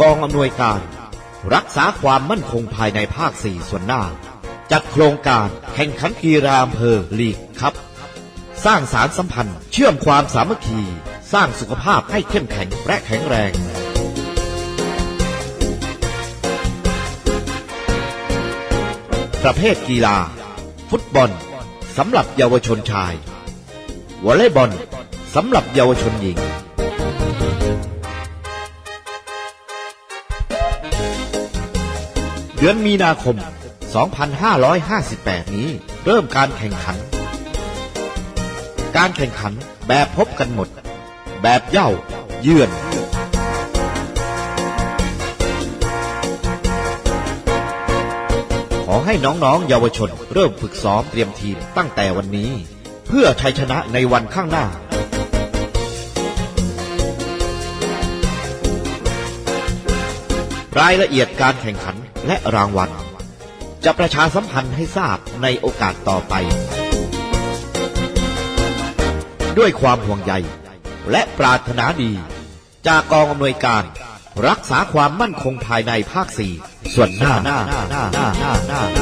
กองอำนวยการ รักษาความมั่นคงภายในภาค 4 ส่วนหน้า จัดโครงการแข่งขันกีฬาอำเภอลีกครับ สร้างสารสัมพันธ์ เชื่อมความสามัคคี สร้างสุขภาพให้เข้มแข็งและแข็งแรงประเภทกีฬา ฟุตบอลสำหรับเยาวชนชาย วอลเลย์บอลสำหรับเยาวชนหญิง เดือนมีนาคม 2558 นี้ เริ่มการแข่งขัน การแข่งขันแบบพบกันหมด แบบเย่าเยือน ขอให้น้องๆ เยาวชน เริ่มฝึกซ้อมเตรียมทีมตั้งแต่วันนี้ เพื่อชัยชนะในวันข้างหน้ารายละเอียดการแข่งขัน และรางวัล จะประชาสัมพันธ์ให้ทราบในโอกาสต่อไป ด้วยความห่วงใย และปรารถนาดี จากกองอำนวยการ รักษาความมั่นคงภายในภาคสี่ส่วนหน้าหน้าหน้าหน้าหน้าหน้า